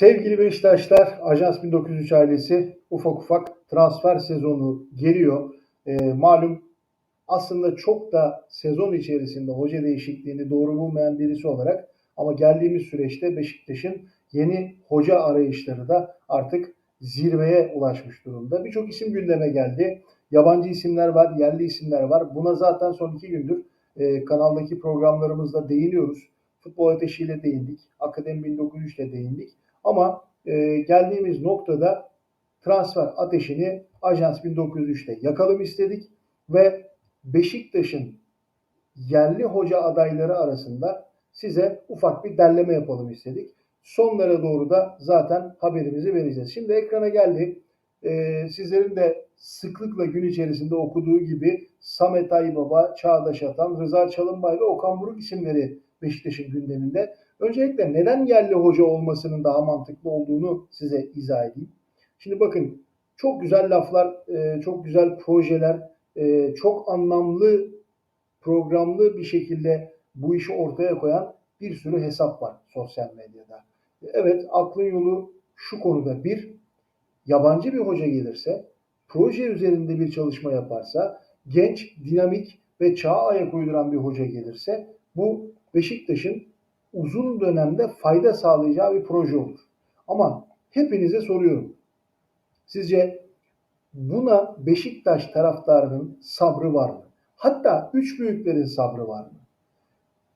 Sevgili Beşiktaşlar, Ajans 1903 ailesi ufak ufak transfer sezonu geliyor. Ee, malum aslında çok da sezon içerisinde hoca değişikliğini doğru bulmayan birisi olarak ama geldiğimiz süreçte Beşiktaş'ın yeni hoca arayışları da artık zirveye ulaşmış durumda. Birçok isim gündeme geldi. Yabancı isimler var, yerli isimler var. Buna zaten son iki gündür e, kanaldaki programlarımızda değiniyoruz. Futbol ateşiyle değindik. Akademi 1903 ile değindik. Ama e, geldiğimiz noktada transfer ateşini Ajans 1903'te yakalım istedik ve Beşiktaş'ın yerli hoca adayları arasında size ufak bir derleme yapalım istedik. Sonlara doğru da zaten haberimizi vereceğiz. Şimdi ekrana geldi. Ee, sizlerin de sıklıkla gün içerisinde okuduğu gibi Samet Aybaba, Çağdaş Atan, Rıza Çalınbay ve Okan Buruk isimleri Beşiktaş'ın gündeminde. Öncelikle neden yerli hoca olmasının daha mantıklı olduğunu size izah edeyim. Şimdi bakın çok güzel laflar, e, çok güzel projeler, e, çok anlamlı, programlı bir şekilde bu işi ortaya koyan bir sürü hesap var sosyal medyada. Evet aklın yolu şu konuda bir, yabancı bir hoca gelirse, proje üzerinde bir çalışma yaparsa, genç, dinamik ve çağa ayak uyduran bir hoca gelirse bu Beşiktaş'ın uzun dönemde fayda sağlayacağı bir proje olur. Ama hepinize soruyorum. Sizce buna Beşiktaş taraftarının sabrı var mı? Hatta üç büyüklerin sabrı var mı?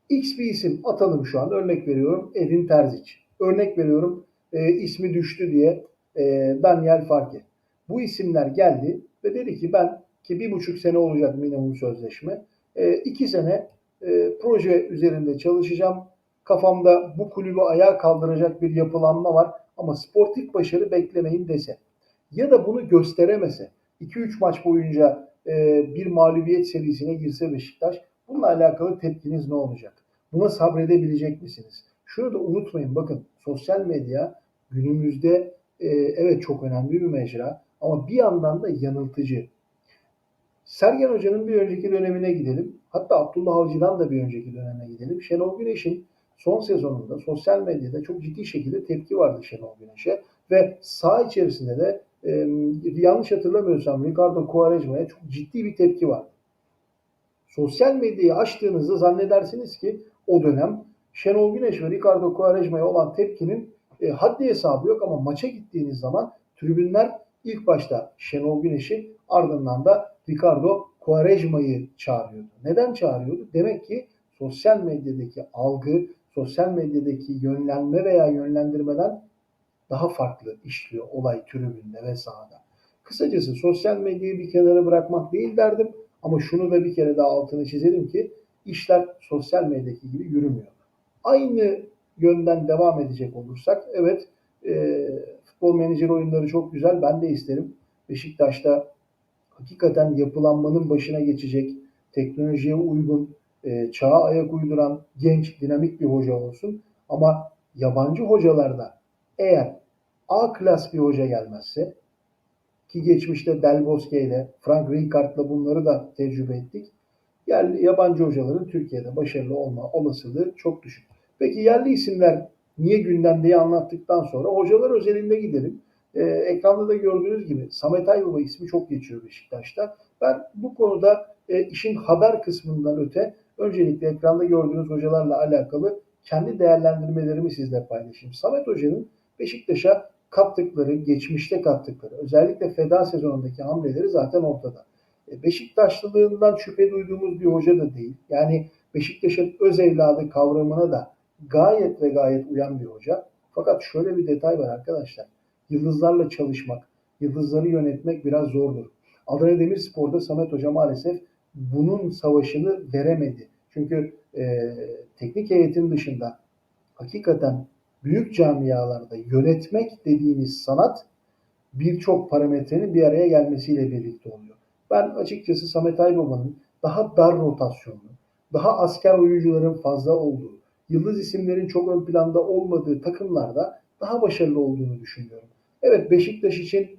X bir isim atalım şu an. Örnek veriyorum Edin Terzic. Örnek veriyorum e, ismi düştü diye e, Daniel Farke. Bu isimler geldi ve dedi ki ben ki bir buçuk sene olacak minimum sözleşme. E, iki sene e, proje üzerinde çalışacağım. Kafamda bu kulübü ayağa kaldıracak bir yapılanma var ama sportif başarı beklemeyin dese ya da bunu gösteremese 2-3 maç boyunca e, bir mağlubiyet serisine girse Beşiktaş bununla alakalı tepkiniz ne olacak? Buna sabredebilecek misiniz? Şunu da unutmayın bakın sosyal medya günümüzde e, evet çok önemli bir mecra ama bir yandan da yanıltıcı. Sergen Hoca'nın bir önceki dönemine gidelim. Hatta Abdullah Avcı'dan da bir önceki döneme gidelim. Şenol Güneş'in son sezonunda sosyal medyada çok ciddi şekilde tepki vardı Şenol Güneş'e. Ve saha içerisinde de e, yanlış hatırlamıyorsam Ricardo Quaresma'ya çok ciddi bir tepki var. Sosyal medyayı açtığınızda zannedersiniz ki o dönem Şenol Güneş ve Ricardo Quaresma'ya olan tepkinin e, haddi hesabı yok ama maça gittiğiniz zaman tribünler ilk başta Şenol Güneş'i ardından da Ricardo Quaresma'yı çağırıyordu. Neden çağırıyordu? Demek ki sosyal medyadaki algı, sosyal medyadaki yönlenme veya yönlendirmeden daha farklı işliyor olay tribünde ve sahada. Kısacası sosyal medyayı bir kenara bırakmak değil derdim ama şunu da bir kere daha altını çizelim ki işler sosyal medyadaki gibi yürümüyor. Aynı yönden devam edecek olursak evet e, futbol menajer oyunları çok güzel ben de isterim. Beşiktaş'ta hakikaten yapılanmanın başına geçecek, teknolojiye uygun, e, çağa ayak uyduran genç, dinamik bir hoca olsun. Ama yabancı hocalarda eğer A klas bir hoca gelmezse ki geçmişte Del Bosque ile Frank Rijkaard'la bunları da tecrübe ettik. Yerli yabancı hocaların Türkiye'de başarılı olma olasılığı çok düşük. Peki yerli isimler niye gündemdeyi anlattıktan sonra hocalar özelinde gidelim. Ee, ekranda da gördüğünüz gibi Samet Aybaba ismi çok geçiyor Beşiktaş'ta. Ben bu konuda e, işin haber kısmından öte öncelikle ekranda gördüğünüz hocalarla alakalı kendi değerlendirmelerimi sizle paylaşayım. Samet Hoca'nın Beşiktaş'a kattıkları, geçmişte kattıkları, özellikle feda sezonundaki hamleleri zaten ortada. E, Beşiktaşlılığından şüphe duyduğumuz bir hoca da değil. Yani Beşiktaş'ın öz evladı kavramına da gayet ve gayet uyan bir hoca. Fakat şöyle bir detay var arkadaşlar. Yıldızlarla çalışmak, yıldızları yönetmek biraz zordur. Adana Demirspor'da Samet Hoca maalesef bunun savaşını veremedi. Çünkü e, teknik heyetin dışında hakikaten büyük camialarda yönetmek dediğimiz sanat birçok parametrenin bir araya gelmesiyle birlikte oluyor. Ben açıkçası Samet Aybaba'nın daha dar rotasyonlu, daha asker oyuncuların fazla olduğu, yıldız isimlerin çok ön planda olmadığı takımlarda daha başarılı olduğunu düşünüyorum. Evet Beşiktaş için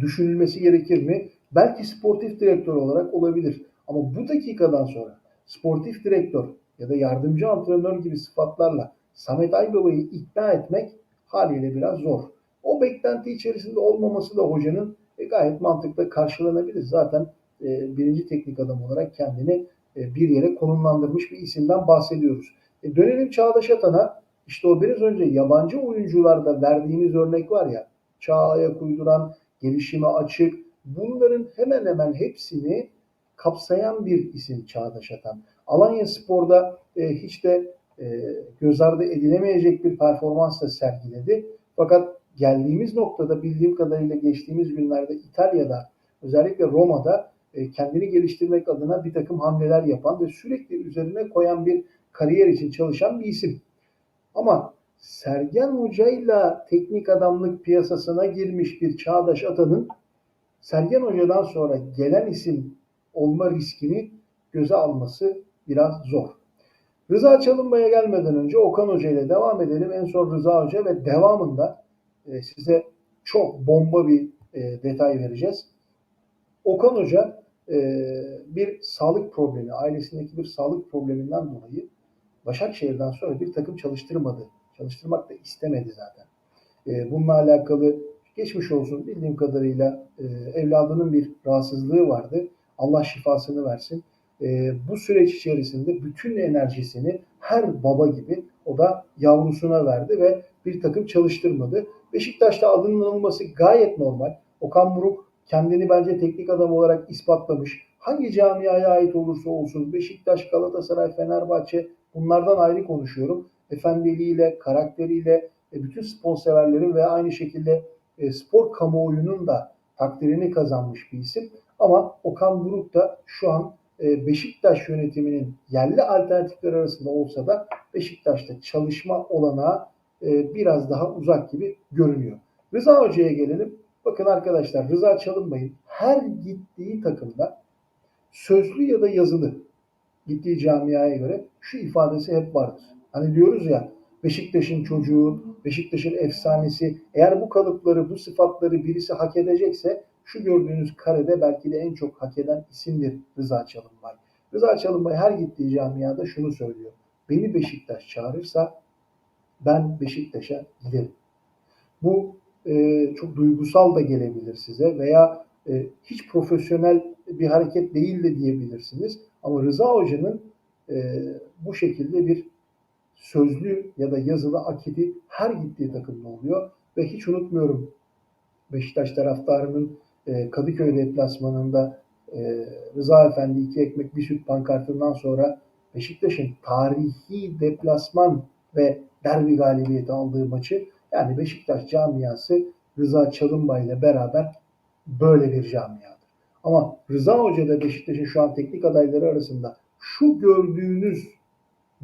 düşünülmesi gerekir mi? Belki sportif direktör olarak olabilir. Ama bu dakikadan sonra sportif direktör ya da yardımcı antrenör gibi sıfatlarla Samet Aybaba'yı ikna etmek haliyle biraz zor. O beklenti içerisinde olmaması da hocanın e, gayet mantıklı karşılanabilir. Zaten e, birinci teknik adam olarak kendini e, bir yere konumlandırmış bir isimden bahsediyoruz. E, dönelim Çağdaş Atan'a. İşte o biraz önce yabancı oyuncularda verdiğimiz örnek var ya, çağa ayak gelişime açık, bunların hemen hemen hepsini kapsayan bir isim Çağdaş Atan. Alanya Spor'da e, hiç de e, göz ardı edilemeyecek bir performans sergiledi. Fakat geldiğimiz noktada bildiğim kadarıyla geçtiğimiz günlerde İtalya'da özellikle Roma'da e, kendini geliştirmek adına bir takım hamleler yapan ve sürekli üzerine koyan bir kariyer için çalışan bir isim. Ama Sergen Hoca'yla teknik adamlık piyasasına girmiş bir Çağdaş Atan'ın Sergen Hoca'dan sonra gelen isim olma riskini göze alması biraz zor. Rıza Çalınbay'a gelmeden önce Okan Hoca ile devam edelim. En son Rıza Hoca ve devamında e, size çok bomba bir e, detay vereceğiz. Okan Hoca e, bir sağlık problemi, ailesindeki bir sağlık probleminden dolayı Başakşehir'den sonra bir takım çalıştırmadı. Çalıştırmak da istemedi zaten. E, bununla alakalı geçmiş olsun bildiğim kadarıyla e, evladının bir rahatsızlığı vardı. Allah şifasını versin. E, bu süreç içerisinde bütün enerjisini her baba gibi o da yavrusuna verdi ve bir takım çalıştırmadı. Beşiktaş'ta adının anılması gayet normal. Okan Buruk kendini bence teknik adam olarak ispatlamış. Hangi camiaya ait olursa olsun Beşiktaş, Galatasaray, Fenerbahçe bunlardan ayrı konuşuyorum. Efendiliğiyle, karakteriyle, e, bütün spor ve aynı şekilde e, spor kamuoyunun da takdirini kazanmış bir isim. Ama Okan Buruk da şu an e, Beşiktaş yönetiminin yerli alternatifler arasında olsa da Beşiktaş'ta çalışma olanağı biraz daha uzak gibi görünüyor. Rıza Hoca'ya gelelim. Bakın arkadaşlar Rıza Çalınbay'ın her gittiği takımda sözlü ya da yazılı gittiği camiaya göre şu ifadesi hep vardır. Hani diyoruz ya Beşiktaş'ın çocuğu, Beşiktaş'ın efsanesi eğer bu kalıpları, bu sıfatları birisi hak edecekse şu gördüğünüz karede belki de en çok hak eden isimdir Rıza Çalınbay. Rıza Çalınbay her gittiği camiada şunu söylüyor. Beni Beşiktaş çağırırsa ben Beşiktaş'a giderim. Bu e, çok duygusal da gelebilir size veya e, hiç profesyonel bir hareket değil de diyebilirsiniz. Ama Rıza Hoca'nın e, bu şekilde bir sözlü ya da yazılı akidi her gittiği takımda oluyor. Ve hiç unutmuyorum Beşiktaş taraftarının e, Kadıköy deplasmanında e, Rıza Efendi iki ekmek bir süt pankartından sonra Beşiktaş'ın tarihi deplasman ve derbi galibiyeti aldığı maçı yani Beşiktaş camiası Rıza Çalınbay ile beraber böyle bir camiadır. Ama Rıza Hoca da Beşiktaş'ın şu an teknik adayları arasında şu gördüğünüz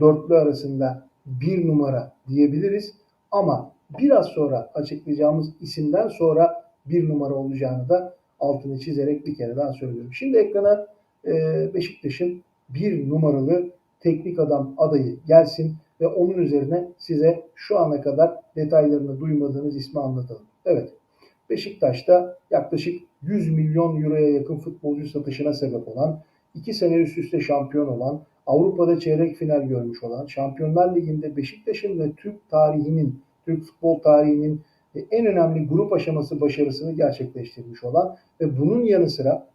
dörtlü arasında bir numara diyebiliriz. Ama biraz sonra açıklayacağımız isimden sonra bir numara olacağını da altını çizerek bir kere daha söylüyorum. Şimdi ekrana e, Beşiktaş'ın bir numaralı teknik adam adayı gelsin ve onun üzerine size şu ana kadar detaylarını duymadığınız ismi anlatalım. Evet, Beşiktaş'ta yaklaşık 100 milyon euroya yakın futbolcu satışına sebep olan, 2 sene üst üste şampiyon olan, Avrupa'da çeyrek final görmüş olan, Şampiyonlar Ligi'nde Beşiktaş'ın ve Türk tarihinin, Türk futbol tarihinin en önemli grup aşaması başarısını gerçekleştirmiş olan ve bunun yanı sıra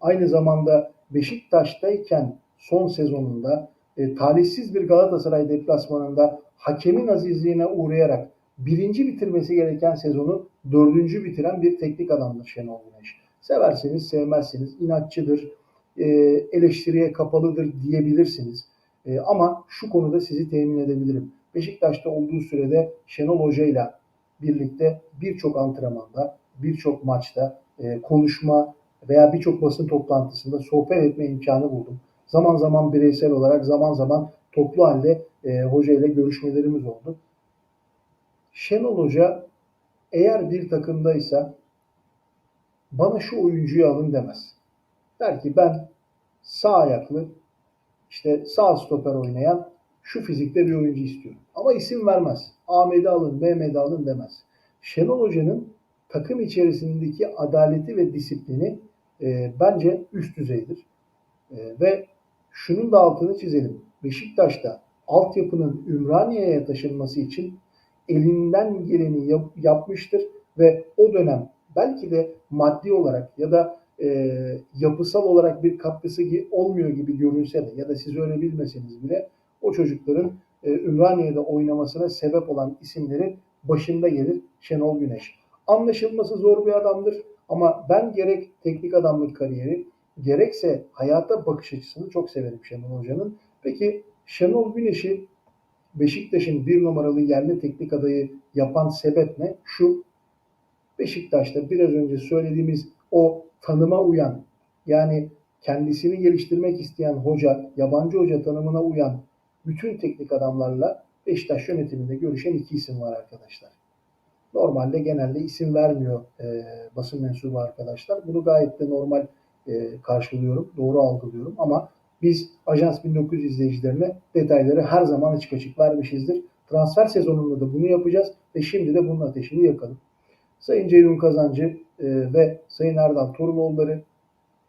aynı zamanda Beşiktaş'tayken son sezonunda e, talihsiz bir Galatasaray deplasmanında hakemin azizliğine uğrayarak birinci bitirmesi gereken sezonu dördüncü bitiren bir teknik adamdır Şenol Güneş. Severseniz sevmezseniz inatçıdır, e, eleştiriye kapalıdır diyebilirsiniz. E, ama şu konuda sizi temin edebilirim. Beşiktaş'ta olduğu sürede Şenol Hoca ile birlikte birçok antrenmanda, birçok maçta e, konuşma veya birçok basın toplantısında sohbet etme imkanı buldum. Zaman zaman bireysel olarak, zaman zaman toplu halde hoca ile görüşmelerimiz oldu. Şenol Hoca eğer bir takımdaysa bana şu oyuncuyu alın demez. Der ki ben sağ ayaklı işte sağ stoper oynayan şu fizikte bir oyuncu istiyorum. Ama isim vermez. Ahmet'i alın, Mehmet'i alın demez. Şenol Hoca'nın takım içerisindeki adaleti ve disiplini e, bence üst düzeydir. E, ve şunun da altını çizelim. Beşiktaş'ta altyapının Ümraniye'ye taşınması için elinden geleni yap- yapmıştır ve o dönem belki de maddi olarak ya da e, yapısal olarak bir katkısı olmuyor gibi görünse de ya da siz öyle bilmeseniz bile o çocukların e, Ümraniye'de oynamasına sebep olan isimlerin başında gelir Şenol Güneş. Anlaşılması zor bir adamdır ama ben gerek teknik adamlık kariyeri gerekse hayata bakış açısını çok severim Şenol Hoca'nın. Peki Şenol Güneş'i Beşiktaş'ın bir numaralı yerli teknik adayı yapan sebep ne? Şu Beşiktaş'ta biraz önce söylediğimiz o tanıma uyan yani kendisini geliştirmek isteyen hoca, yabancı hoca tanımına uyan bütün teknik adamlarla Beşiktaş yönetiminde görüşen iki isim var arkadaşlar. Normalde genelde isim vermiyor e, basın mensubu arkadaşlar. Bunu gayet de normal e, karşılıyorum, doğru algılıyorum ama biz Ajans 1900 izleyicilerine detayları her zaman açık açık vermişizdir. Transfer sezonunda da bunu yapacağız ve şimdi de bunun ateşini yakalım. Sayın Ceyhun Kazancı e, ve Sayın Erdal Torunoğulları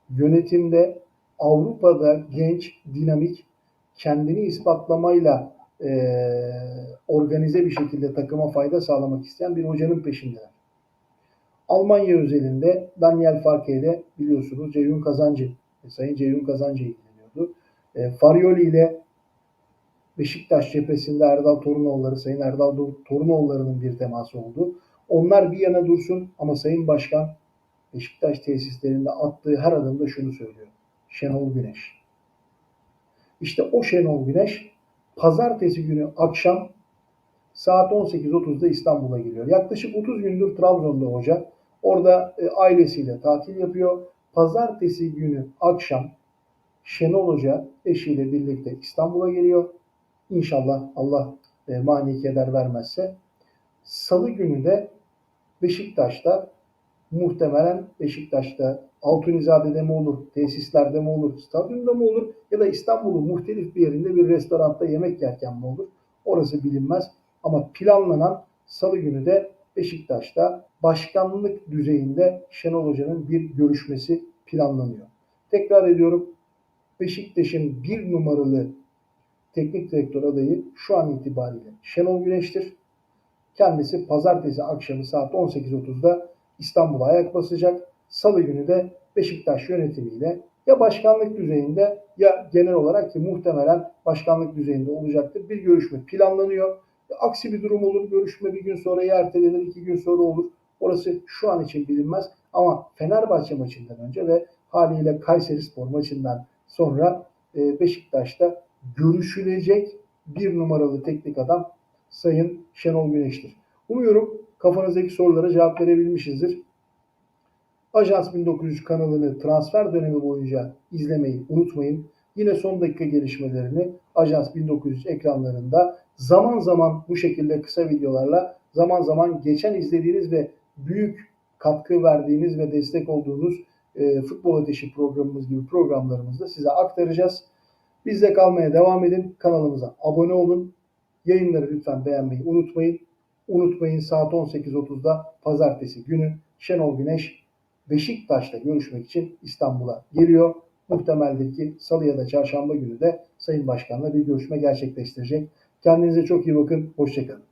yönetimde Avrupa'da genç, dinamik, kendini ispatlamayla e, organize bir şekilde takıma fayda sağlamak isteyen bir hocanın peşindeler. Almanya özelinde Daniel Farke ile biliyorsunuz Ceyhun Kazancı, Sayın Ceyhun Kazancı ilgileniyordu. E, Farioli ile Beşiktaş cephesinde Erdal Torunoğulları, Sayın Erdal Torunoğulları'nın bir teması oldu. Onlar bir yana dursun ama Sayın Başkan Beşiktaş tesislerinde attığı her adımda şunu söylüyor. Şenol Güneş. İşte o Şenol Güneş pazartesi günü akşam saat 18.30'da İstanbul'a geliyor. Yaklaşık 30 gündür Trabzon'da hoca. Orada e, ailesiyle tatil yapıyor. Pazartesi günü akşam Şenol Hoca eşiyle birlikte İstanbul'a geliyor. İnşallah Allah e, mani keder vermezse. Salı günü de Beşiktaş'ta muhtemelen Beşiktaş'ta Altunizade'de mi olur, tesislerde mi olur, stadyumda mı olur ya da İstanbul'un muhtelif bir yerinde bir restoranda yemek yerken mi olur? Orası bilinmez. Ama planlanan salı günü de Beşiktaş'ta başkanlık düzeyinde Şenol Hoca'nın bir görüşmesi planlanıyor. Tekrar ediyorum Beşiktaş'ın bir numaralı teknik direktör adayı şu an itibariyle Şenol Güneş'tir. Kendisi pazartesi akşamı saat 18.30'da İstanbul'a ayak basacak. Salı günü de Beşiktaş yönetimiyle ya başkanlık düzeyinde ya genel olarak ki muhtemelen başkanlık düzeyinde olacaktır. Bir görüşme planlanıyor. Aksi bir durum olur. Görüşme bir gün sonra ya ertelenir, iki gün sonra olur. Orası şu an için bilinmez. Ama Fenerbahçe maçından önce ve haliyle Kayseri Spor maçından sonra e, Beşiktaş'ta görüşülecek bir numaralı teknik adam Sayın Şenol Güneş'tir. Umuyorum kafanızdaki sorulara cevap verebilmişizdir. Ajans 1900 kanalını transfer dönemi boyunca izlemeyi unutmayın. Yine son dakika gelişmelerini Ajans 1900 ekranlarında zaman zaman bu şekilde kısa videolarla zaman zaman geçen izlediğiniz ve büyük katkı verdiğiniz ve destek olduğunuz e, Futbol Ateşi programımız gibi programlarımızda size aktaracağız. Bizde kalmaya devam edin. Kanalımıza abone olun. Yayınları lütfen beğenmeyi unutmayın. Unutmayın saat 18.30'da pazartesi günü Şenol Güneş Beşiktaş'ta görüşmek için İstanbul'a geliyor. Muhtemeldir ki salı ya da çarşamba günü de Sayın Başkan'la bir görüşme gerçekleştirecek. Kendinize çok iyi bakın. Hoşçakalın.